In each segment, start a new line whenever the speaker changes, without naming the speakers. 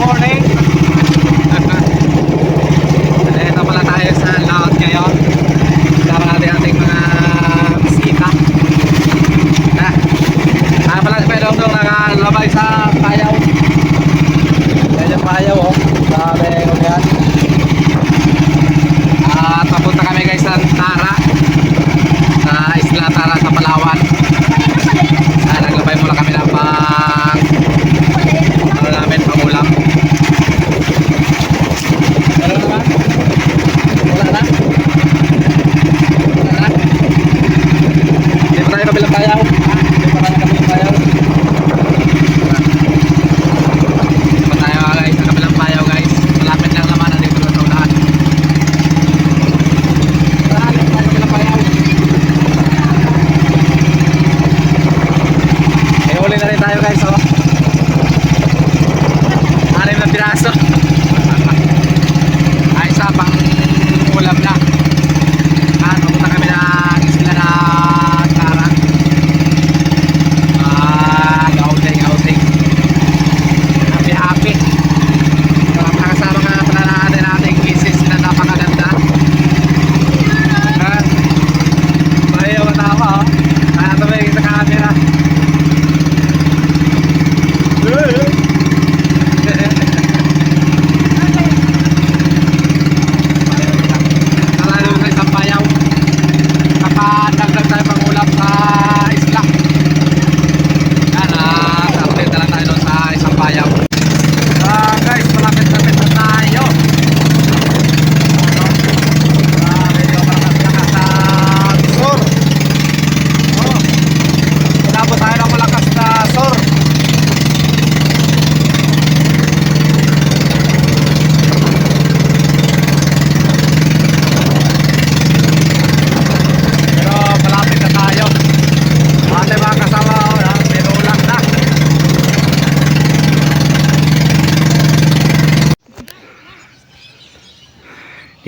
morning.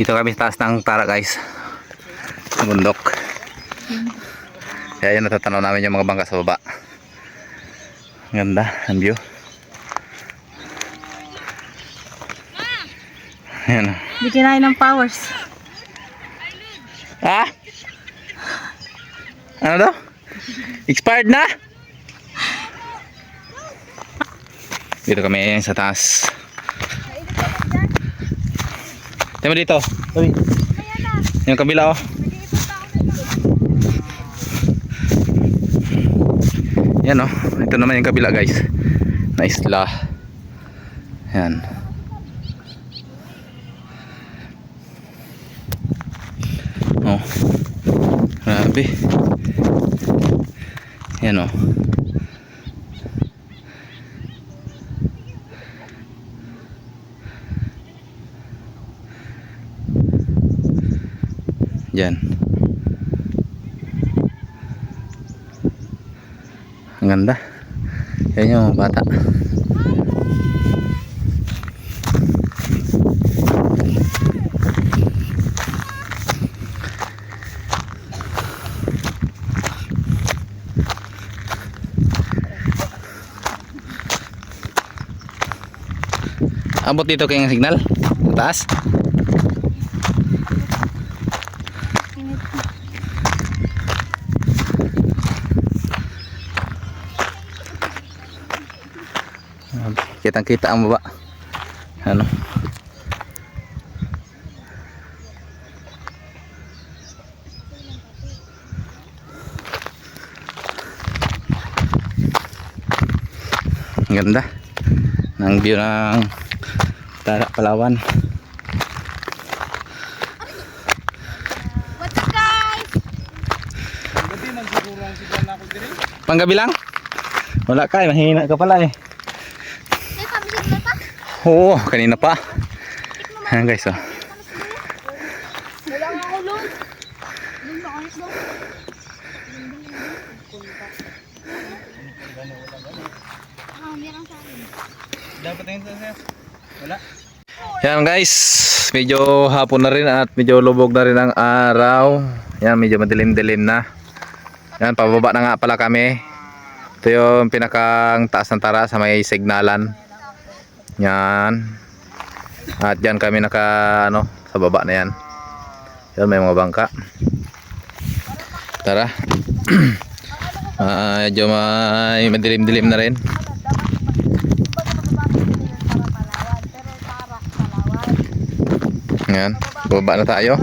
Dito kami sa taas ng tara guys. Sa bundok. Kaya yun natatanaw namin yung mga bangka sa baba. Ganda ang view. Ayan.
Hindi kinain ng powers.
Ha? Ano daw? Expired na? Dito kami sa taas. Tingnan mo dito. Uy. Yung kabila oh. Yan oh. Ito naman yung kabila guys. Na isla. Yan. Oh. Grabe. Yan oh. Yan. Ang ganda. Yung mga bata. Abot dito kayong signal? Taas? Kitang kita ang baba. Ano? Ang ganda ng view ng Tara Palawan.
What's up guys?
Panggabi lang? Wala ka, eh, mahina ka pala eh.
May pabisit na pa?
Oo, kanina pa. Ayan guys, oh.
Wala nga ako akin.
Dapat na yun sir. Wala. Yan guys, medyo hapon na rin at medyo lubog na rin ang araw. Yan, medyo madilim-dilim na. Yan, pababa na nga pala kami. Ito yung pinakang taas ng tara sa may signalan.
Yan. At yan kami naka ano sa baba na yan. Yan may mga bangka. Tara. Ah, medyo may madilim-dilim na rin. Yan. Baba na tayo.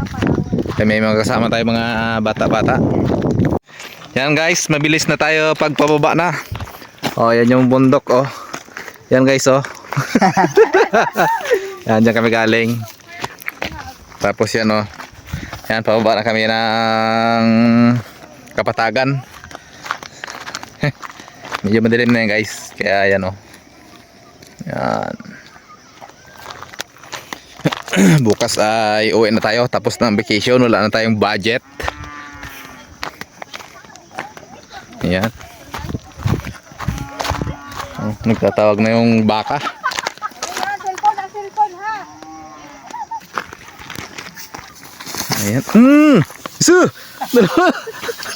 Kaya may mga kasama tayo mga bata-bata. Yan guys, mabilis na tayo pagpababa na. Oh, yan yung bundok oh. Yan guys oh. yan dyan kami galing. Tapos yan oh. Yan, pababa na kami ng kapatagan. Medyo madilim na yan guys. Kaya yan oh. Yan. Bukas ay uwi na tayo. Tapos na vacation. Wala na tayong budget. Yan. Oh, nagtatawag na yung baka.
Cellphone, ang cellphone ha.
Ayan. Hmm! Su!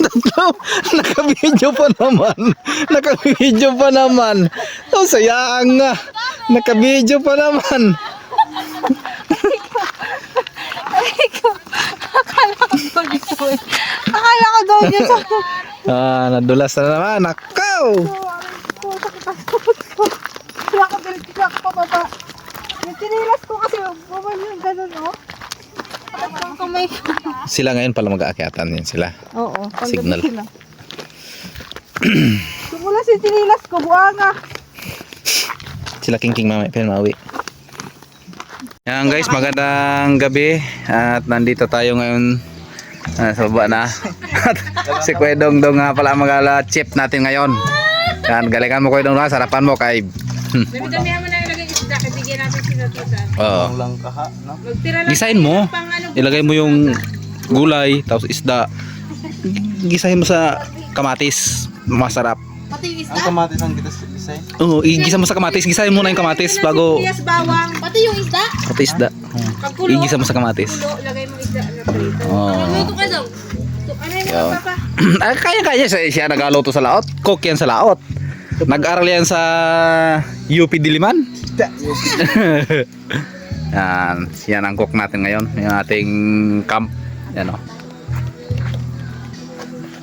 Tatlo! Naka-video pa naman. Naka-video pa naman. Oh, sayang nga. Naka-video pa naman.
Akala ko doon yun. Akala ko doon yun.
Ah, nadulas na naman. Nakaw!
Wala ko diretso ako pababa. Yung tinilas ko kasi bumal yung ganun, oh.
Sila ngayon pala mag-aakyatan din sila.
Oo,
Signal.
Simula si tinilas ko, buanga.
Sila King King mamaya pero mauwi. Yan guys, magandang gabi at nandito tayo ngayon ah, sa baba na. Si Kuya Dong Dong nga pala magala chip natin ngayon. Yan, galingan mo Kuya Dong, sarapan mo kay
Dami-damihan mo na ilagay isda, bigyan natin sila tita.
Oo.
Magtira lang
Gisahin mo.
pang ano,
Ilagay mo yung gulay, tapos isda. Gisahin mo sa kamatis. Masarap.
pati yung isda.
Ang kamatis ang kita isay.
Oo, igisa mo sa kamatis. Gisahin mo na yung kamatis bago
Sibuyas, bawang, pati yung isda.
pati isda.
Pagkulo,
Igisa mo sa kamatis.
kulo, lagay mo isda na prito.
Oo.
Luto ka daw. Ano yung papa?
Ah, kaya-kaya siya, siya nagaloto sa laot. Cook yan sa laot. Nag-aral yan sa UP Diliman. yan, yan ang cook natin ngayon. Yung ating camp. Yan o.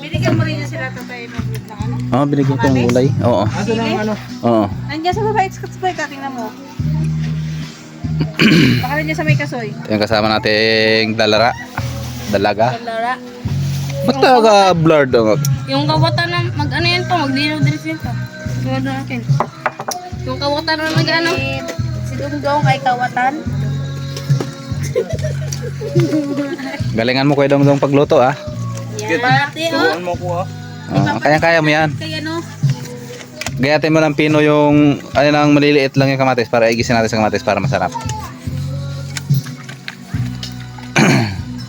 Binigyan mo rin sila tatay ng ano.
Oh, binigyan ko ng gulay. Oo.
Sige.
Oo.
Nandiyan sa baba, it's boy, katingnan mo. Baka rin niya sa may kasoy.
Yung kasama nating dalara. Dalaga.
Lara.
Ba't talaga blurred ang
Yung kawatan na mag ano yan pa, maglinaw din siya pa. Tulad na natin. Yung kawatan na mag ano. Dungdong kay kawatan.
Galingan mo kayo dong pagluto ah.
Yan. Ate, oh.
Mo ko ha.
Oh, kaya-kaya mo yan.
Kaya ano.
Gayatin mo ng pino yung ano lang maliliit lang yung kamatis para igisin natin sa kamatis para masarap.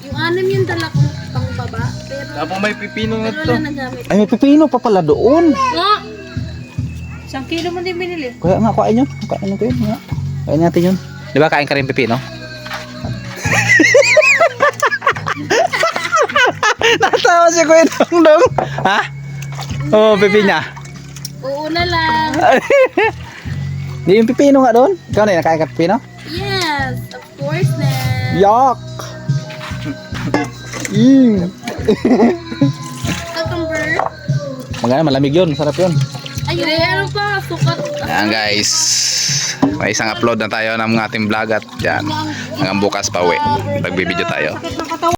Yung anim yung dala kong pang baba. Pero
Tapos may pipino na to.
Ay, may pipino pa pala doon.
Nga! Isang kilo mo din binili.
Kaya nga, kain yun. Kain nyo yun. Nga. Kain natin yun. Di ba kain ka rin pipino? Natawa si Kuya Dong Dong. Ha? Oo, oh, pipinya.
Oo na lang.
Di yung pipino nga doon. Ikaw na yun, nakain ka pipino?
Yes, of course na.
Yuck! Mm.
Cucumber.
Maganda, malamig yun. Sarap yun.
Ayun, ano pa? Sukat.
Ayan guys. May isang upload na tayo ng ating vlog at yan. Hanggang bukas pa uwi. Magbibideo tayo.